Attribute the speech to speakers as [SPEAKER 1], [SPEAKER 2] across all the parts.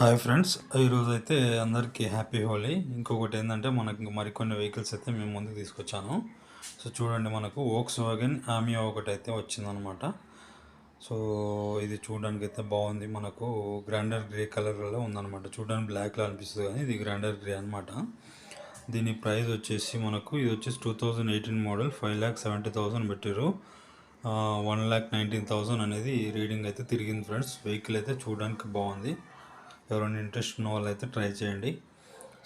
[SPEAKER 1] Hi friends ఈరోజు అయితే అందరికీ హ్యాపీ హోలీ. ఇంకొకటి ఏంటంటే మనకి ఇంకా మరికొన్ని వెహికల్స్ అయితే మేము ముందుకు తీసుకొచ్చాను. సో చూడండి మనకు ఓక్స్ వ్యాగన్ ఆమియా ఒకటి అయితే వచ్చిందనమాట. సో ఇది చూడడానికి అయితే బాగుంది. మనకు గ్రాండర్ గ్రే కలర్లో ఉందన్నమాట చూడడానికి బ్లాక్లో అనిపిస్తుంది కానీ ఇది గ్రాండర్ గ్రే అనమాట. దీని ప్రైస్ వచ్చేసి మనకు ఇది వచ్చేసి two thousand eighteen model five lakh seventy thousand పెట్టారు వన్ ల్యాక్ నైన్టీన్ థౌసండ్ అనేది రీడింగ్ అయితే తిరిగింది ఫ్రెండ్స్. వెహికల్ అయితే చూడడానికి బాగుంది. ఎవరైనా ఇంట్రెస్ట్ ఉన్న వాళ్ళు అయితే ట్రై చేయండి.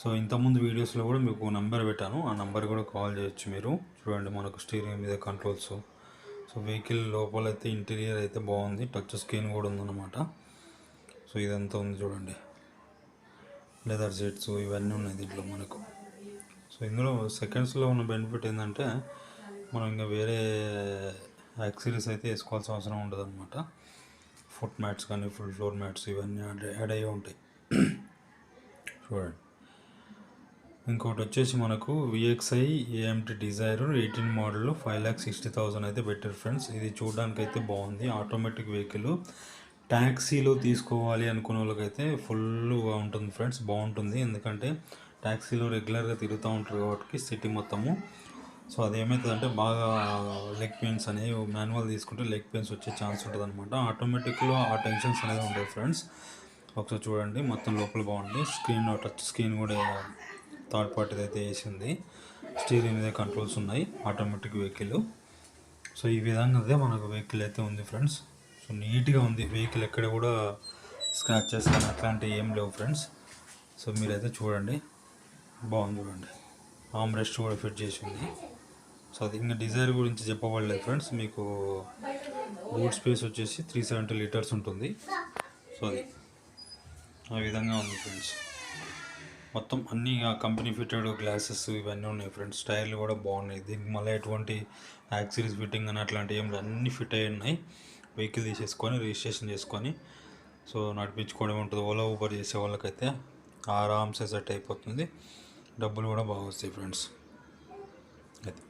[SPEAKER 1] సో ఇంతకుముందు వీడియోస్లో కూడా మీకు నెంబర్ పెట్టాను. ఆ నెంబర్ కూడా కాల్ చేయొచ్చు మీరు. చూడండి మనకు స్టీరింగ్ మీద కంట్రోల్స్ సో వెహికల్ లోపల అయితే ఇంటీరియర్ అయితే బాగుంది. టచ్ స్క్రీన్ కూడా ఉందన్నమాట. సో ఇదంతా ఉంది చూడండి. లెదర్ సీట్స్ ఇవన్నీ ఉన్నాయి దీంట్లో మనకు. సో ఇందులో సెకండ్స్లో ఉన్న బెనిఫిట్ ఏంటంటే మనం ఇంకా వేరే యాక్సిరీస్ అయితే వేసుకోవాల్సిన అవసరం ఉండదు అనమాట ఫుట్ మ్యాట్స్ కానీ ఫుల్ ఫ్లోర్ మ్యాట్స్ ఇవన్నీ యాడ్ యాడ్ అయ్యి ఉంటాయి. చూడండి. ఇంకోటి వచ్చేసి మనకు VXI AMT Dzire eighteen model five lakh sixty thousand అయితే బెటర్ ఫ్రెండ్స్. ఇది చూడడానికి అయితే బాగుంది. Automatic vehicle. ట్యాక్సీలో తీసుకోవాలి అనుకునే వాళ్ళకైతే ఫుల్గా ఉంటుంది ఫ్రెండ్స్. బాగుంటుంది. ఎందుకంటే ట్యాక్సీలో రెగ్యులర్గా తిరుగుతూ ఉంటారు కాబట్టి సిటీ మొత్తము. సో అదేమవుతుందంటే బాగా లెగ్ పెయిన్స్ అనేవి మాన్యువల్ తీసుకుంటే లెగ్ పెయిన్స్ వచ్చే ఛాన్స్ ఉంటుంది అనమాట ఆటోమేటిక్లో ఆ టెన్షన్స్ అనేది ఉండవు ఫ్రెండ్స్ ఒకసారి చూడండి మొత్తం లోపల బాగుంది. స్క్రీన్ టచ్ స్క్రీన్ కూడా థర్డ్ పార్టీ అయితే వేసింది. స్టీరింగ్ మీద కంట్రోల్స్ ఉన్నాయి ఆటోమేటిక్ వెహికల్ సో ఈ విధంగా అయితే మనకు వెహికల్ అయితే ఉంది ఫ్రెండ్స్ సో నీట్గా ఉంది వెహికల్ ఎక్కడ కూడా స్క్రాచెస్ కానీ అట్లాంటివి ఏం లేవు ఫ్రెండ్స్ సో మీరైతే చూడండి బాగుంది చూడండి. ఆమ్ రెస్ట్ కూడా ఫిట్ చేసి ఉంది సో అది ఇంకా డిజైర్ గురించి చెప్పబడలేదు ఫ్రెండ్స్. మీకు బూట్ స్పేస్ వచ్చేసి త్రీ సెవెంటీ లీటర్స్ ఉంటుంది. సో అది ఆ విధంగా ఉంది ఫ్రెండ్స్. మొత్తం అన్ని కంపెనీ ఫిట్టెడ్ గ్లాసెస్ ఇవన్నీ ఉన్నాయి ఫ్రెండ్స్. టైర్లు కూడా బాగున్నాయి. దీనికి మళ్ళీ ఎటువంటి యాక్సిరీస్ ఫిట్టింగ్ అని అట్లాంటివి ఏం అన్నీ అన్ని ఫిట్ అయి ఉన్నాయి. వెహికల్ తీసేసుకొని రిజిస్ట్రేషన్ చేసుకొని సో నడిపించుకోవడం ఉంటుంది. ఓలా ఊబర్ చేసే వాళ్ళకైతే ఆరామ్సే సెట్ అయిపోతుంది. డబ్బులు కూడా బాగా వస్తాయి ఫ్రెండ్స్. అది.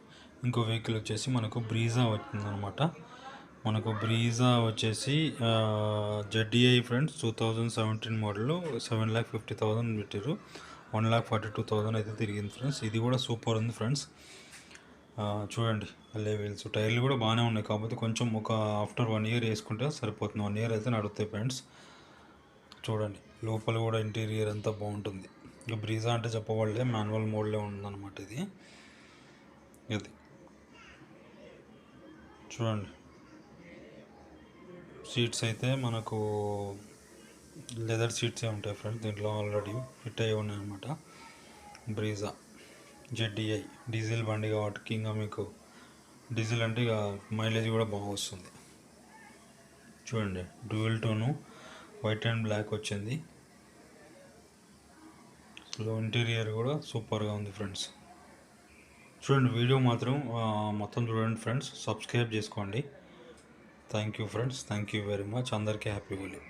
[SPEAKER 1] ఇంకో వెహికల్ వచ్చేసి మనకు బ్రీజా వచ్చిందనమాట. మనకు బ్రీజా వచ్చేసి ZDI friends two thousand seventeen model seven lakh fifty thousand పెట్టారు one lakh forty two thousand అయితే తిరిగింది ఫ్రెండ్స్ ఇది కూడా సూపర్ ఉంది ఫ్రెండ్స్ చూడండి అల్లే వీల్స్ టైర్లు కూడా బాగానే ఉన్నాయి. కాకపోతే కొంచెం ఒక ఆఫ్టర్ వన్ ఇయర్ వేసుకుంటే సరిపోతుంది. వన్ ఇయర్ అయితే నడుస్తాయి ఫ్రెండ్స్ చూడండి లోపల కూడా ఇంటీరియర్ అంతా బాగుంటుంది. ఇంకా బ్రీజా అంటే చెప్పవాళ్ళే మాన్యువల్ మోడ్లో ఉందన్నమాట ఇది. ఇది. చూడండి. సీట్స్ అయితే మనకు లెదర్ సీట్సే ఉంటాయి ఫ్రెండ్స్ దీంట్లో ఆల్రెడీ ఫిట్ అయ్యి ఉన్నాయి అనమాట బ్రీజా జెడ్డిఐ డీజిల్ బండి కాబట్టి ఇంకా మీకు డీజిల్ అంటే ఇక మైలేజ్ కూడా బాగా వస్తుంది. చూడండి dual tone white and black వచ్చింది. సో ఇంటీరియర్ కూడా సూపర్గా ఉంది ఫ్రెండ్స్ చూడండి వీడియో మాత్రం మొత్తం చూడండి ఫ్రెండ్స్. సబ్స్క్రైబ్ చేసుకోండి. Thank you friends thank you very much అందరికీ హ్యాపీ హోలీ